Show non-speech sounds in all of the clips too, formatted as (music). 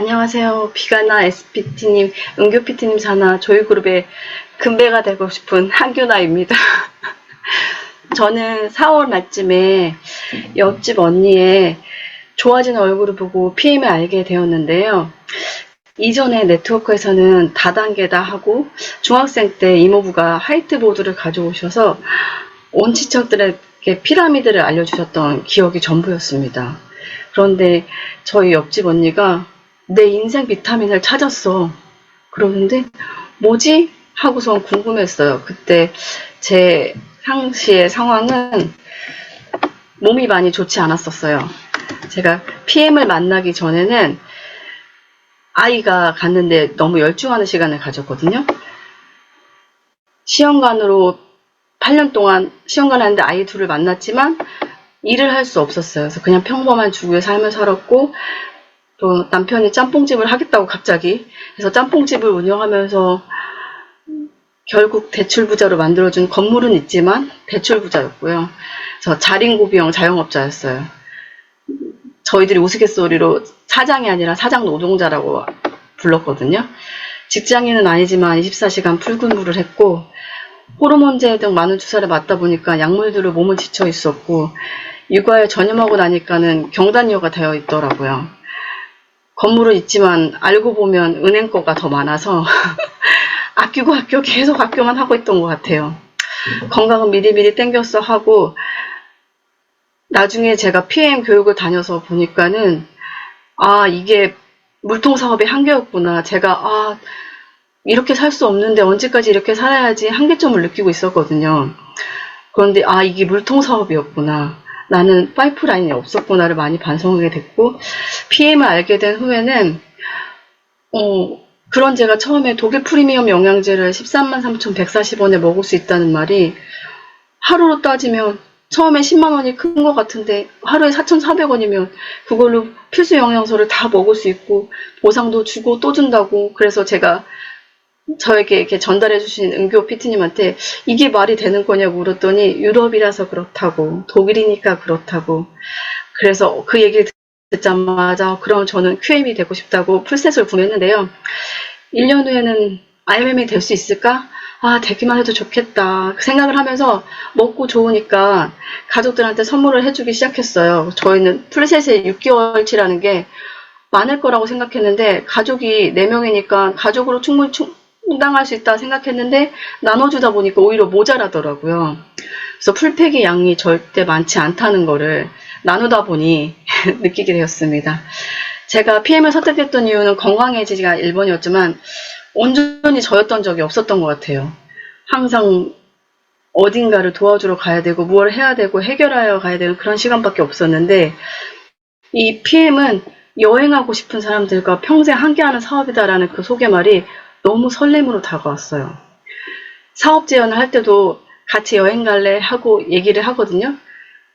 안녕하세요. 비가나 SPT님, 은교PT님 사나 조이그룹의 금배가 되고 싶은 한규나입니다. (laughs) 저는 4월 말쯤에 옆집 언니의 좋아지는 얼굴을 보고 PM을 알게 되었는데요. 이전에 네트워크에서는 다단계다 하고 중학생 때 이모부가 화이트보드를 가져오셔서 온 친척들에게 피라미드를 알려주셨던 기억이 전부였습니다. 그런데 저희 옆집 언니가 내 인생 비타민을 찾았어. 그러는데 뭐지? 하고선 궁금했어요. 그때 제 상시의 상황은 몸이 많이 좋지 않았었어요. 제가 PM을 만나기 전에는 아이가 갔는데 너무 열중하는 시간을 가졌거든요. 시험관으로 8년 동안 시험관 하는데 아이 둘을 만났지만 일을 할 수 없었어요. 그래서 그냥 평범한 주부의 삶을 살았고 또 남편이 짬뽕집을 하겠다고 갑자기 그래서 짬뽕집을 운영하면서 결국 대출 부자로 만들어준 건물은 있지만 대출 부자였고요. 저 자린고비형 자영업자였어요. 저희들이 우스갯소리로 사장이 아니라 사장 노동자라고 불렀거든요. 직장인은 아니지만 24시간 풀근무를 했고 호르몬제 등 많은 주사를 맞다 보니까 약물들을 몸을 지쳐 있었고 육아에 전념하고 나니까는 경단녀가 되어 있더라고요. 건물은 있지만 알고 보면 은행 거가 더 많아서 (laughs) 아끼고 아껴 계속 아껴만 하고 있던 것 같아요. 건강은 미리미리 땡겼어 하고 나중에 제가 PM 교육을 다녀서 보니까는 아 이게 물통 사업의 한계였구나. 제가 아 이렇게 살 수 없는데 언제까지 이렇게 살아야지 한계점을 느끼고 있었거든요. 그런데 아 이게 물통 사업이었구나. 나는 파이프라인이 없었구나를 많이 반성하게 됐고 PM을 알게 된 후에는 어, 그런 제가 처음에 독일 프리미엄 영양제를 13만 3,140원에 먹을 수 있다는 말이 하루로 따지면 처음에 10만 원이 큰 것 같은데 하루에 4,400원이면 그걸로 필수 영양소를 다 먹을 수 있고 보상도 주고 또 준다고 그래서 제가 저에게 이렇게 전달해 주신 은교 피트님한테 이게 말이 되는 거냐고 물었더니 유럽이라서 그렇다고 독일이니까 그렇다고 그래서 그 얘기를 듣자마자 그럼 저는 QM이 되고 싶다고 풀셋을 구매했는데요. 1년 후에는 IMM이 될 수 있을까? 아, 되기만 해도 좋겠다. 그 생각을 하면서 먹고 좋으니까 가족들한테 선물을 해주기 시작했어요. 저희는 풀셋에 6개월치라는 게 많을 거라고 생각했는데 가족이 4명이니까 가족으로 충분히 충 당할 수 있다 생각했는데 나눠주다 보니까 오히려 모자라더라고요. 그래서 풀팩의 양이 절대 많지 않다는 거를 나누다 보니 (laughs) 느끼게 되었습니다. 제가 PM을 선택했던 이유는 건강해지기가 1번이었지만 온전히 저였던 적이 없었던 것 같아요. 항상 어딘가를 도와주러 가야 되고 무엇을 해야 되고 해결하여 가야 되는 그런 시간밖에 없었는데 이 PM은 여행하고 싶은 사람들과 평생 함께하는 사업이다라는 그 소개말이 너무 설렘으로 다가왔어요. 사업 제안을 할 때도 같이 여행 갈래 하고 얘기를 하거든요.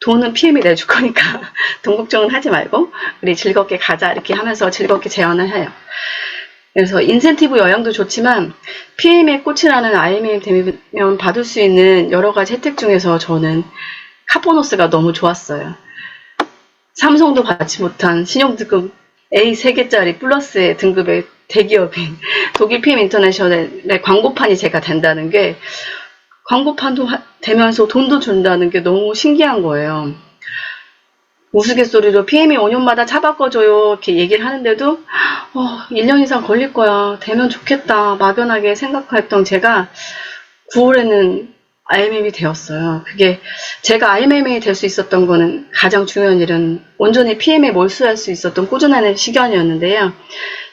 돈은 PM이 내줄 거니까 (laughs) 돈 걱정은 하지 말고 우리 즐겁게 가자 이렇게 하면서 즐겁게 제안을 해요. 그래서 인센티브 여행도 좋지만 PM에 꽃이 나는 IMM 되면 받을 수 있는 여러 가지 혜택 중에서 저는 카보너스가 너무 좋았어요. 삼성도 받지 못한 신용등급 A 3개짜리 플러스의 등급의 대기업인 독일 PM 인터내셔널의 광고판이 제가 된다는 게 광고판도 하- 되면서 돈도 준다는 게 너무 신기한 거예요. 우스갯소리로 PM이 5년마다 차 바꿔줘요 이렇게 얘기를 하는데도 어, 1년 이상 걸릴 거야 되면 좋겠다 막연하게 생각했던 제가 9월에는 IMM이 되었어요. 그게 제가 IMM이 될 수 있었던 거는 가장 중요한 일은 온전히 PM에 몰수할 수 있었던 꾸준한 시간이었는데요.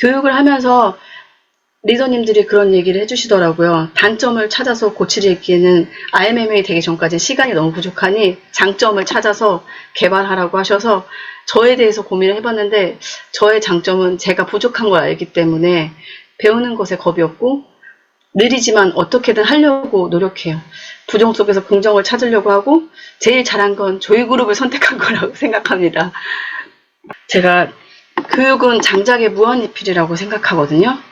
교육을 하면서 리더님들이 그런 얘기를 해주시더라고요. 단점을 찾아서 고치기에는 IMM이 되기 전까지는 시간이 너무 부족하니 장점을 찾아서 개발하라고 하셔서 저에 대해서 고민을 해봤는데 저의 장점은 제가 부족한 걸 알기 때문에 배우는 것에 겁이 없고 느리지만 어떻게든 하려고 노력해요. 부정 속에서 긍정을 찾으려고 하고 제일 잘한 건 조이 그룹을 선택한 (laughs) 거라고 생각합니다. 제가 교육은 장작의 무한리필이라고 생각하거든요.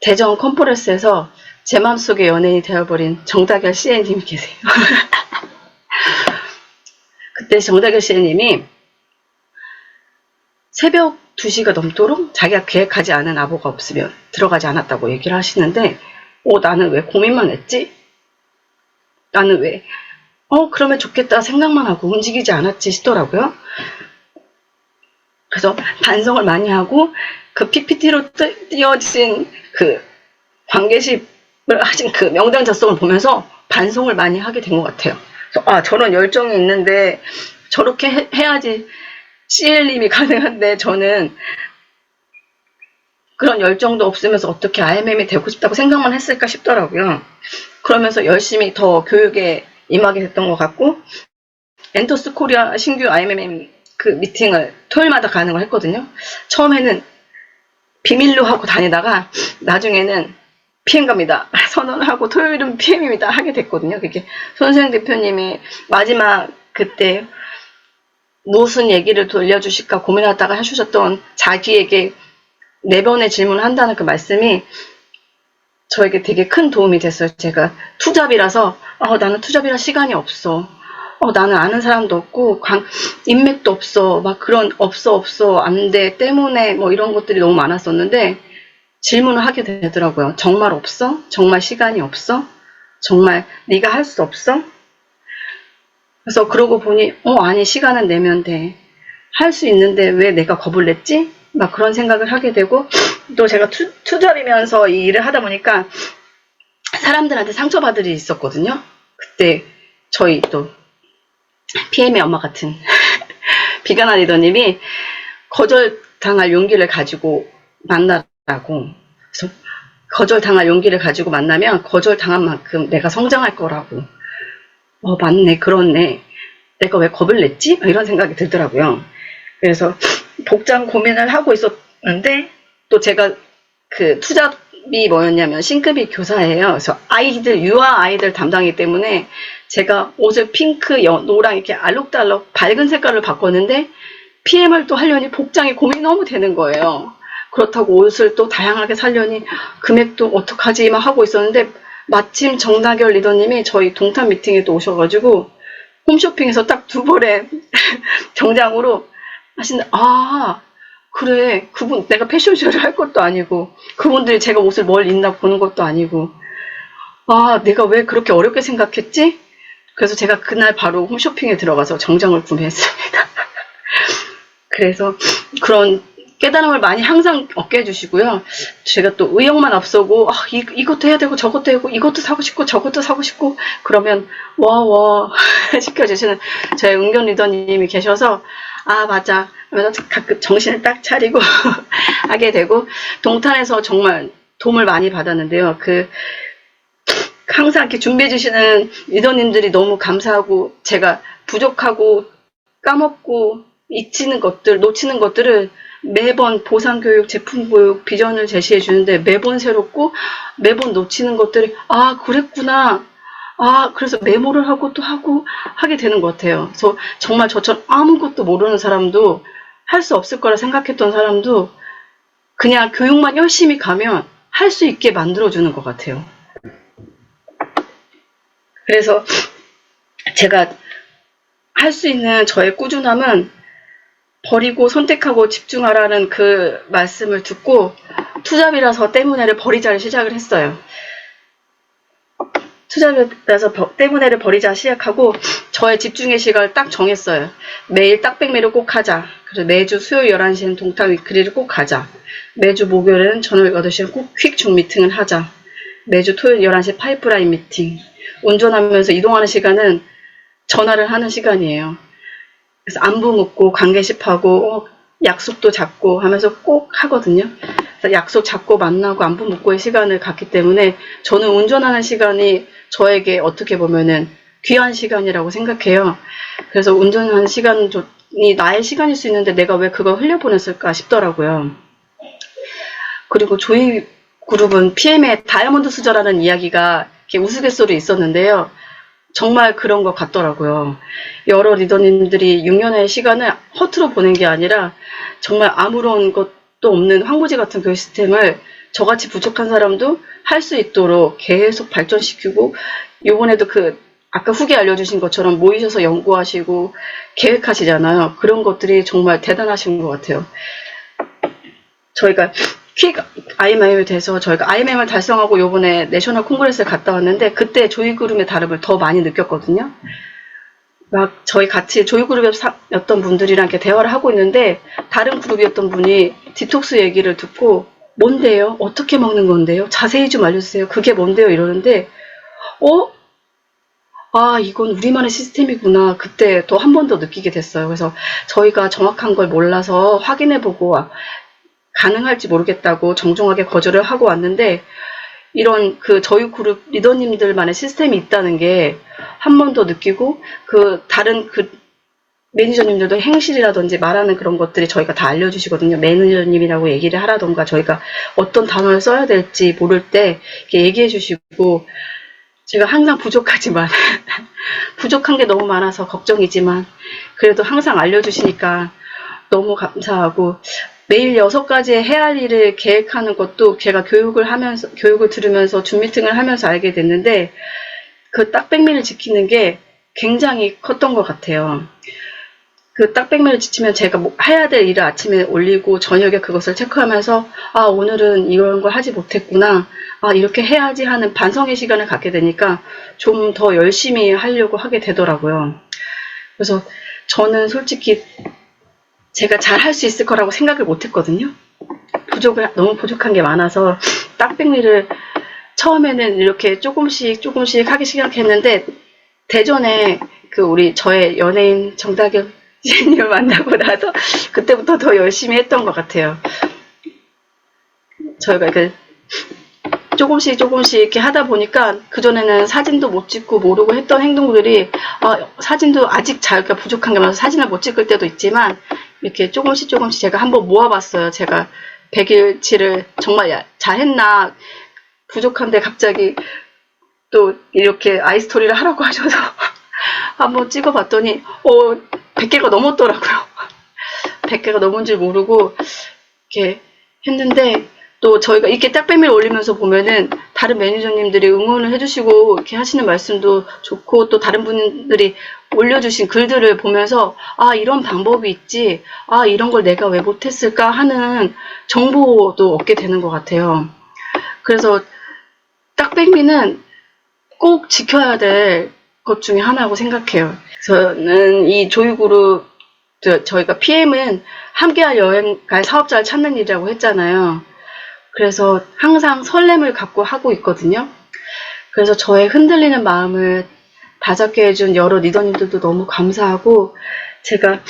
대전 컨퍼런스에서 제 마음속에 연예인이 되어버린 정다결 CN님이 계세요. (laughs) 그때 정다결 CN님이 새벽 2시가 넘도록 자기가 계획하지 않은 아보가 없으면 들어가지 않았다고 얘기를 하시는데, 어, 나는 왜 고민만 했지? 나는 왜, 어, 그러면 좋겠다 생각만 하고 움직이지 않았지 싶더라고요. 그래서 반성을 많이 하고, 그 PPT로 띄어진 그 관계십을 하신 그 명당 작성을 보면서 반성을 많이 하게 된 것 같아요. 아, 저런 열정이 있는데 저렇게 해, 해야지 CL님이 (laughs) 가능한데 저는 그런 열정도 없으면서 어떻게 IMM이 되고 싶다고 생각만 했을까 싶더라고요. 그러면서 열심히 더 교육에 임하게 됐던 것 같고 엔터스 코리아 신규 IMM 그 미팅을 토요일마다 가능을 했거든요. 처음에는 비밀로 하고 다니다가 나중에는 PM 갑니다. (laughs) 선언을 하고 토요일은 PM입니다. 하게 됐거든요. 그게 손수영 대표님이 마지막 그때 무슨 얘기를 돌려주실까 고민하다가 해주셨던 자기에게 네 번의 질문을 한다는 그 말씀이 저에게 되게 큰 도움이 됐어요. 제가 투잡이라서 어, 나는 투잡이라 시간이 없어. 어, 나는 아는 사람도 없고 관, 인맥도 없어. 막 그런 없어 없어 안 돼 때문에 뭐 이런 것들이 너무 많았었는데 질문을 하게 되더라고요. 정말 없어? 정말 시간이 없어? 정말 네가 할 수 없어? 그래서 그러고 보니 어 아니 시간은 내면 돼. 할 수 있는데 왜 내가 겁을 냈지? 막 그런 생각을 하게 되고 또 제가 투, 투잡이면서 이 일을 하다 보니까 사람들한테 상처받을 일이 있었거든요. 그때 저희 또 PM의 엄마 같은 (laughs) 비가나 리더님이 거절당할 용기를 가지고 만나라고 그래서 거절당할 용기를 가지고 만나면 거절당한 만큼 내가 성장할 거라고 어 맞네 그렇네 내가 왜 겁을 냈지? 이런 생각이 들더라고요. 그래서 복장 고민을 하고 있었는데 또 제가 그 투잡이 뭐였냐면 신급이 교사예요. 그래서 아이들 유아 아이들 담당이기 때문에 제가 옷을 핑크, 여- 노랑 이렇게 알록달록 밝은 색깔을 바꿨는데 PM을 또 하려니 복장이 고민이 너무 되는 거예요. 그렇다고 옷을 또 다양하게 살려니 금액도 어떡하지 막 하고 있었는데 마침 정다결 리더님이 저희 동탄 미팅에 또 오셔가지고 홈쇼핑에서 딱 두 벌의 (laughs) 정장으로 하시는 아 그래 그분 내가 패션쇼를 할 것도 아니고 그분들이 제가 옷을 뭘 입나 보는 것도 아니고 아 내가 왜 그렇게 어렵게 생각했지? 그래서 제가 그날 바로 홈쇼핑에 들어가서 정장을 구매했습니다. (laughs) 그래서 그런 깨달음을 많이 항상 얻게 해주시고요. 제가 또 의욕만 앞서고 아, 이, 이것도 해야 되고 저것도 해고 이것도 사고 싶고 저것도 사고 싶고 그러면 와 와 (laughs) 시켜주시는 저희 은견 리더님이 계셔서 아 맞아 하면서 가끔 정신을 딱 차리고 (laughs) 하게 되고 동탄에서 정말 도움을 많이 받았는데요. 그 항상 이렇게 준비해 주시는 리더님들이 너무 감사하고 제가 부족하고 까먹고 잊히는 것들, 놓치는 것들을 매번 보상 교육, 제품 교육, 비전을 제시해 주는데 매번 새롭고 매번 놓치는 것들이 아 그랬구나. 아 그래서 메모를 하고 또 하고 하게 되는 것 같아요. 그래서 정말 저처럼 아무것도 모르는 사람도 할 수 없을 거라 생각했던 사람도 그냥 교육만 열심히 가면 할 수 있게 만들어 주는 것 같아요. 그래서 제가 할 수 있는 저의 꾸준함은 버리고 선택하고 집중하라는 그 말씀을 듣고 투잡이라서 때문에를 버리자를 시작을 했어요. 투잡이라서 버- 때문에를 버리자 시작하고 저의 집중의 시간을 딱 정했어요. 매일 딱백매를 꼭 하자. 그래서 매주 수요일 11시에는 동탄 위크리를 꼭 하자. 매주 목요일에는 저녁 8시에 꼭 퀵 중 미팅을 하자. 매주 토요일 11시 파이프라인 미팅. 운전하면서 이동하는 시간은 전화를 하는 시간이에요. 그래서 안부 묻고 관계십하고 어, 약속도 잡고 하면서 꼭 하거든요. 약속 잡고 만나고 안부 묻고의 시간을 갖기 때문에 저는 운전하는 시간이 저에게 어떻게 보면은 귀한 시간이라고 생각해요. 그래서 운전하는 시간이 나의 시간일 수 있는데 내가 왜 그걸 흘려보냈을까 싶더라고요. 그리고 조이 그룹은 PM의 다이아몬드 수저라는 이야기가 이렇게 우스갯소리 있었는데요. 정말 그런 것 같더라고요. 여러 리더님들이 6년의 시간을 허투루 보낸 게 아니라 정말 아무런 것도 없는 황무지 같은 교육 시스템을 저같이 부족한 사람도 할 수 있도록 계속 발전시키고 요번에도 그 아까 후기 알려주신 것처럼 모이셔서 연구하시고 계획하시잖아요. 그런 것들이 정말 대단하신 것 같아요. 저희가 퀵 IMM에 대해서 저희가 IMM을 달성하고 요번에 내셔널 콩그레스에 갔다 왔는데 그때 조이그룹의 다름을 더 많이 느꼈거든요. 막 저희 같이 조이그룹이었던 분들이랑 이렇게 대화를 하고 있는데 다른 그룹이었던 분이 디톡스 얘기를 듣고 뭔데요? 어떻게 먹는 건데요? 자세히 좀 알려주세요. 그게 뭔데요? 이러는데 어? 아, 이건 우리만의 시스템이구나. 그때 또 한 번 더 느끼게 됐어요. 그래서 저희가 정확한 걸 몰라서 확인해보고 가능할지 모르겠다고 정중하게 거절을 하고 왔는데 이런 그 저희 그룹 리더님들만의 시스템이 있다는 게 한 번 더 느끼고 그 다른 그 매니저님들도 행실이라든지 말하는 그런 것들이 저희가 다 알려주시거든요. 매니저님이라고 얘기를 하라던가 저희가 어떤 단어를 써야 될지 모를 때 이렇게 얘기해 주시고 제가 항상 부족하지만 (laughs) 부족한 게 너무 많아서 걱정이지만 그래도 항상 알려주시니까 너무 감사하고 매일 여섯 가지 해야 할 일을 계획하는 것도 제가 교육을 하면서 교육을 들으면서 줌 미팅을 하면서 알게 됐는데 그 딱백미를 지키는 게 굉장히 컸던 것 같아요. 그 딱백미를 지키면 제가 뭐 해야 될 일을 아침에 올리고 저녁에 그것을 체크하면서 아 오늘은 이런 걸 하지 못했구나 아 이렇게 해야지 하는 반성의 시간을 갖게 되니까 좀 더 열심히 하려고 하게 되더라고요. 그래서 저는 솔직히 제가 잘 할 수 있을 거라고 생각을 못 했거든요. 부족을, 너무 부족한 게 많아서 딱백미를 처음에는 이렇게 조금씩 조금씩 하기 시작했는데 대전에 그 우리 저의 연예인 정다경 (laughs) 씨님을 만나고 나서 그때부터 더 열심히 했던 것 같아요. 저희가 그 조금씩 조금씩 이렇게 하다 보니까 그전에는 사진도 못 찍고 모르고 했던 행동들이 아, 사진도 아직 자기가 부족한 게 많아서 사진을 못 찍을 때도 있지만 이렇게 조금씩 조금씩 제가 한번 모아봤어요. 제가 100일치를 정말 잘했나 부족한데 갑자기 또 이렇게 아이스토리를 하라고 하셔서 (laughs) 한번 찍어봤더니 어 100개가 넘었더라고요. (laughs) 100개가 넘은 줄 모르고 이렇게 했는데 또 저희가 이렇게 딱배미를 올리면서 보면은 다른 매니저님들이 응원을 해주시고 이렇게 하시는 말씀도 좋고 또 다른 분들이 올려주신 글들을 보면서 아 이런 방법이 있지 아 이런 걸 내가 왜 못했을까 하는 정보도 얻게 되는 것 같아요. 그래서 딱백미는 꼭 지켜야 될 것 중에 하나라고 생각해요. 저는 이 조이그룹 저- 저희가 PM은 함께할 여행 갈 사업자를 찾는 일이라고 했잖아요. 그래서 항상 설렘을 갖고 하고 있거든요. 그래서 저의 흔들리는 마음을 다잡게 해준 여러 리더님들도 너무 감사하고 제가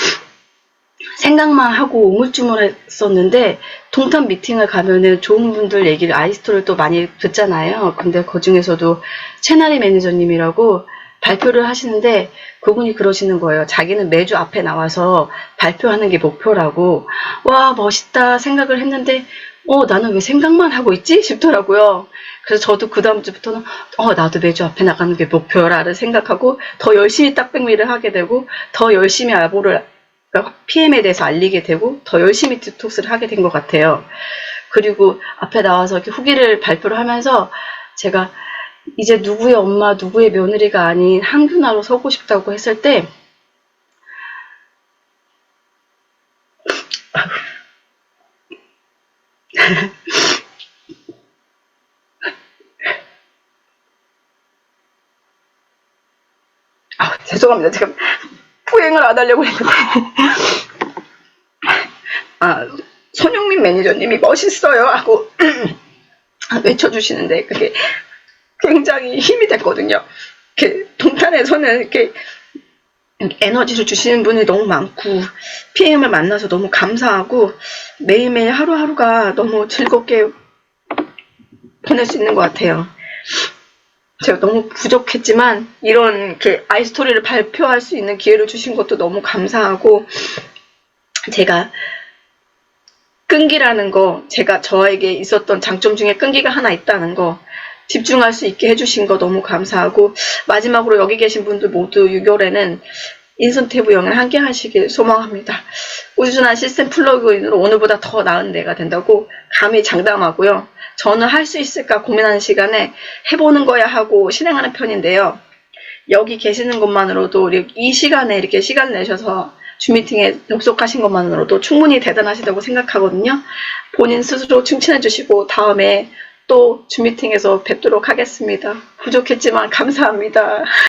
생각만 하고 우물쭈물했었는데 동탄 미팅을 가면은 좋은 분들 얘기를 아이스토를 또 많이 듣잖아요. 근데 그 중에서도 채나리 매니저님이라고 발표를 하시는데 그분이 그러시는 거예요. 자기는 매주 앞에 나와서 발표하는 게 목표라고 와 멋있다 생각을 했는데 어 나는 왜 생각만 하고 있지 싶더라고요. 그래서 저도 그 다음 주부터는 어 나도 매주 앞에 나가는 게 목표라를 생각하고 더 열심히 딱백미를 하게 되고 더 열심히 알보를 그러니까 PM에 대해서 알리게 되고 더 열심히 디톡스를 하게 된 것 같아요. 그리고 앞에 나와서 이렇게 후기를 발표를 하면서 제가 이제 누구의 엄마, 누구의 며느리가 아닌 한균화로 서고 싶다고 했을 때 (laughs) 아, 죄송합니다. 지금 포행을 안 하려고 했는데. 아, 손흥민 매니저님이 멋있어요 하고 (clears throat) 외쳐주시는데 그게 굉장히 힘이 됐거든요. 이렇게 동탄에서는 이렇게 에너지를 주시는 분이 너무 많고 PM을 만나서 너무 감사하고 매일매일 하루하루가 너무 즐겁게 보낼 수 있는 것 같아요. 제가 너무 부족했지만 이런 이렇게 아이스토리를 발표할 수 있는 기회를 주신 것도 너무 감사하고 제가 끈기라는 거 제가 저에게 있었던 장점 중에 끈기가 하나 있다는 거 집중할 수 있게 해주신 거 너무 감사하고 마지막으로 여기 계신 분들 모두 6월에는 인선태부 영을 함께 하시길 소망합니다. 꾸준한 시스템 플러그인으로 오늘보다 더 나은 내가 된다고 감히 장담하고요. 저는 할 수 있을까 고민하는 시간에 해보는 거야 하고 실행하는 편인데요. 여기 계시는 것만으로도 이 시간에 이렇게 시간 내셔서 주미팅에 접속하신 것만으로도 충분히 대단하시다고 생각하거든요. 본인 스스로 칭찬해 주시고 다음에 또 주미팅에서 뵙도록 하겠습니다. 부족했지만 감사합니다.